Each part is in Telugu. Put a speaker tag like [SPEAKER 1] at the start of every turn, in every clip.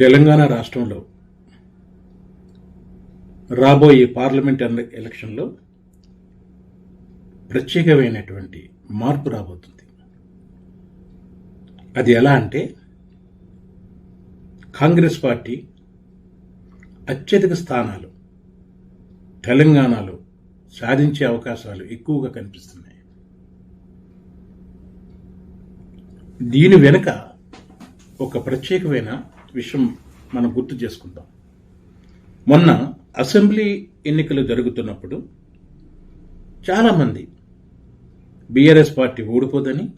[SPEAKER 1] తెలంగాణ రాష్ట్రంలో రాబోయే పార్లమెంట్ ఎలక్షన్లో ప్రత్యేకమైనటువంటి మార్పు రాబోతుంది. అది ఎలా అంటే కాంగ్రెస్ పార్టీ అత్యధిక స్థానాలు తెలంగాణలో సాధించే అవకాశాలు ఎక్కువగా కనిపిస్తున్నాయి. దీని వెనుక ఒక ప్రత్యేకమైన విషయం మనం గుర్తు చేసుకుందాం. మొన్న అసెంబ్లీ ఎన్నికలు జరుగుతున్నప్పుడు చాలామంది బీఆర్ఎస్ పార్టీ ఓడిపోదని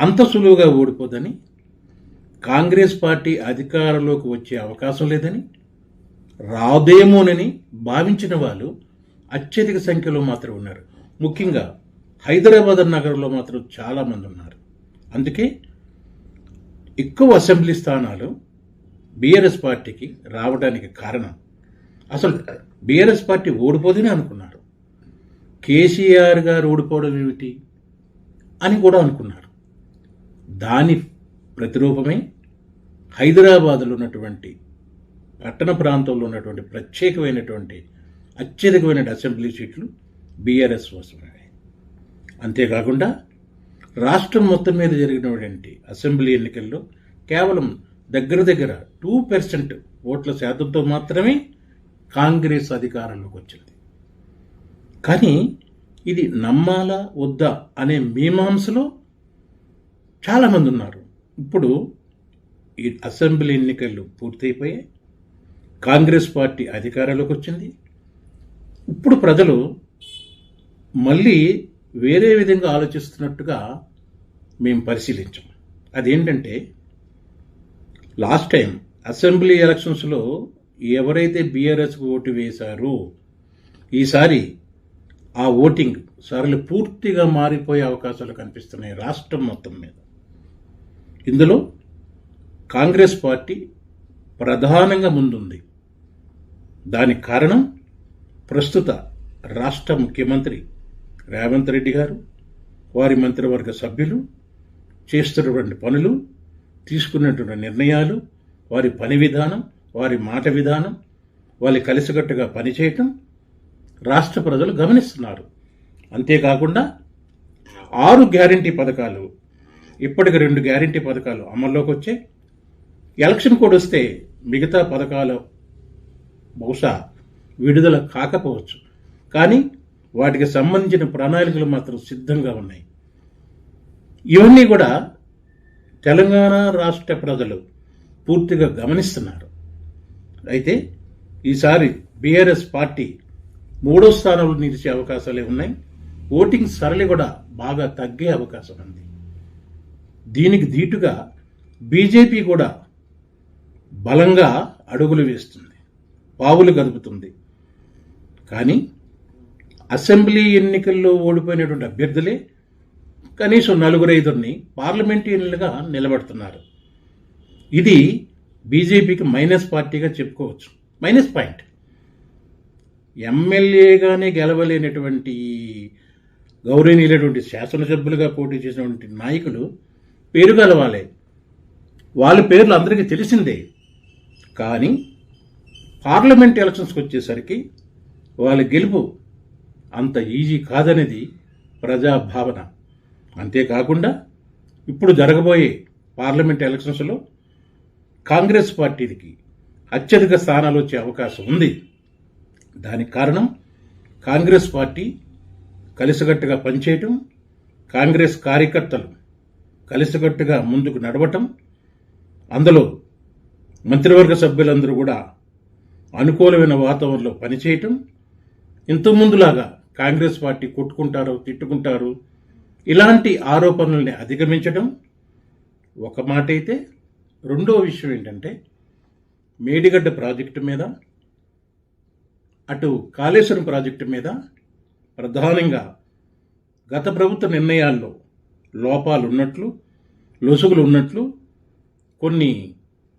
[SPEAKER 1] అంత సులువుగా ఓడిపోదని కాంగ్రెస్ పార్టీ అధికారంలోకి వచ్చే అవకాశం లేదని రాదేమోనని భావించిన వాళ్ళు అత్యధిక సంఖ్యలో మాత్రం ఉన్నారు. ముఖ్యంగా హైదరాబాద్ నగరంలో మాత్రం చాలా మంది ఉన్నారు. అందుకే ఎక్కువ అసెంబ్లీ స్థానాలు బీఆర్ఎస్ పార్టీకి రావడానికి కారణం. అసలు బీఆర్ఎస్ పార్టీ ఓడిపోదని అనుకున్నారు. కేసీఆర్ గారు ఓడిపోవడం ఏమిటి అని కూడా అనుకున్నారు. దాని ప్రతిరూపమే హైదరాబాద్లో ఉన్నటువంటి పట్టణ ప్రాంతంలో ఉన్నటువంటి ప్రత్యేకమైనటువంటి అత్యధికమైన అసెంబ్లీ సీట్లు బీఆర్ఎస్ కోసమే అంతేకాకుండా రాష్ట్రం మొత్తం మీద జరిగినటువంటి అసెంబ్లీ ఎన్నికల్లో కేవలం దగ్గర దగ్గర టూ పర్సెంట్ ఓట్ల శాతంతో మాత్రమే కాంగ్రెస్ అధికారంలోకి వచ్చింది. కానీ ఇది నమ్మాలా వద్దా అనే మీమాంసలో చాలామంది ఉన్నారు. ఇప్పుడు ఈ అసెంబ్లీ ఎన్నికలు పూర్తయిపోయాయి. కాంగ్రెస్ పార్టీ అధికారంలోకి వచ్చింది. ఇప్పుడు ప్రజలు మళ్ళీ వేరే విధంగా ఆలోచిస్తున్నట్టుగా మేము పరిశీలించాం. అదేంటంటే లాస్ట్ టైం అసెంబ్లీ ఎలక్షన్స్లో ఎవరైతే బీఆర్ఎస్కు ఓటు వేశారో ఈసారి ఆ ఓటింగ్ సరళి పూర్తిగా మారిపోయే అవకాశాలు కనిపిస్తున్నాయి రాష్ట్రం మొత్తం మీద. ఇందులో కాంగ్రెస్ పార్టీ ప్రధానంగా ముందుంది. దానికి కారణం ప్రస్తుత రాష్ట్ర ముఖ్యమంత్రి రేవంత్ రెడ్డి గారు వారి మంత్రివర్గ సభ్యులు చేస్తున్నటువంటి పనులు తీసుకున్నటువంటి నిర్ణయాలు వారి పని విధానం వారి మాట విధానం వాళ్ళు కలిసికట్టుగా పనిచేయటం రాష్ట్ర ప్రజలు గమనిస్తున్నారు. అంతేకాకుండా ఆరు గ్యారంటీ పథకాలు ఇప్పటికి రెండు గ్యారంటీ పథకాలు అమల్లోకి వచ్చాయి. ఎలక్షన్ కోడ్ వస్తే మిగతా పథకాలు బహుశా విడుదల కాకపోవచ్చు. కానీ వాటికి సంబంధించిన ప్రణాళికలు మాత్రం సిద్ధంగా ఉన్నాయి. ఇవన్నీ కూడా తెలంగాణ రాష్ట్ర ప్రజలు పూర్తిగా గమనిస్తున్నారు. అయితే ఈసారి బీఆర్ఎస్ పార్టీ మూడో స్థానంలో నిలిచే అవకాశాలే ఉన్నాయి. ఓటింగ్ సరళి కూడా బాగా తగ్గే అవకాశం ఉంది. దీనికి ధీటుగా బీజేపీ కూడా బలంగా అడుగులు వేస్తుంది. పావులు కదుపుతుంది కానీ అసెంబ్లీ ఎన్నికల్లో ఓడిపోయినటువంటి అభ్యర్థులే కనీసం నలుగురు ఐదురిని పార్లమెంటేరియన్లుగా నిలబడుతున్నారు. ఇది బీజేపీకి మైనస్ పార్టీగా చెప్పుకోవచ్చు. Minus point. ఎమ్మెల్యేగానే గెలవలేనటువంటి గౌరవనీయులైనటువంటి శాసనసభ్యులుగా పోటీ చేసినటువంటి నాయకులు పేరు గెలవాలి. వాళ్ళ పేర్లు అందరికీ తెలిసిందే. కానీ పార్లమెంట్ ఎలక్షన్స్కి వచ్చేసరికి వాళ్ళ గెలుపు అంత ఈజీ కాదనేది ప్రజాభావన. అంతేకాకుండా ఇప్పుడు జరగబోయే పార్లమెంట్ ఎలక్షన్స్లో కాంగ్రెస్ పార్టీకి అత్యధిక స్థానాలు వచ్చే అవకాశం ఉంది. దానికి కారణం కాంగ్రెస్ పార్టీ కలిసికట్టుగా పనిచేయటం కాంగ్రెస్ కార్యకర్తలు కలిసికట్టుగా ముందుకు నడవటం అందులో మంత్రివర్గ సభ్యులందరూ కూడా అనుకూలమైన వాతావరణంలో పనిచేయటం ఇంతకుముందులాగా కాంగ్రెస్ పార్టీ కొట్టుకుంటారు తిట్టుకుంటారు ఇలాంటి ఆరోపణల్ని అధిగమించడం ఒక మాట అయితే. రెండో విషయం ఏంటంటే మేడిగడ్డ ప్రాజెక్టు మీద అటు కాళేశ్వరం ప్రాజెక్టు మీద ప్రధానంగా గత ప్రభుత్వ నిర్ణయాల్లో లోపాలు ఉన్నట్లు లొసుగులు ఉన్నట్లు కొన్ని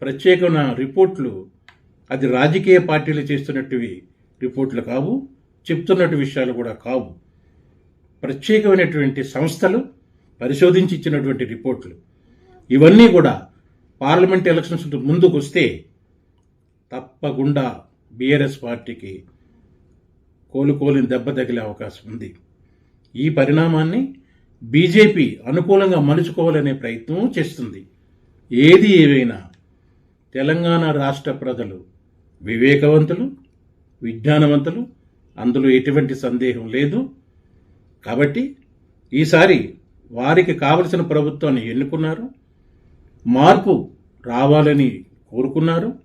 [SPEAKER 1] ప్రత్యేకమైన రిపోర్ట్లు అది రాజకీయ పార్టీలు చేస్తున్నట్టువి రిపోర్ట్లు కావు. చెప్తున్నట్టు విషయాలు కూడా కావు. ప్రత్యేకమైనటువంటి సంస్థలు పరిశోధించి ఇచ్చినటువంటి రిపోర్ట్లు. ఇవన్నీ కూడా పార్లమెంట్ ఎలక్షన్స్ ముందుకు వస్తే తప్పకుండా బీఆర్ఎస్ పార్టీకి కోలుకోలేని దెబ్బ తగిలే అవకాశం ఉంది. ఈ పరిణామాన్ని బీజేపీ అనుకూలంగా మలుచుకోవాలనే ప్రయత్నం చేస్తుంది. ఏది ఏవైనా తెలంగాణ రాష్ట్ర ప్రజలు వివేకవంతులు విజ్ఞానవంతులు అందులో ఎటువంటి సందేహం లేదు. కాబట్టి ఈసారి వారికి కావలసిన ప్రభుత్వాన్ని ఎన్నుకున్నారు. మార్పు రావాలని కోరుకున్నారు.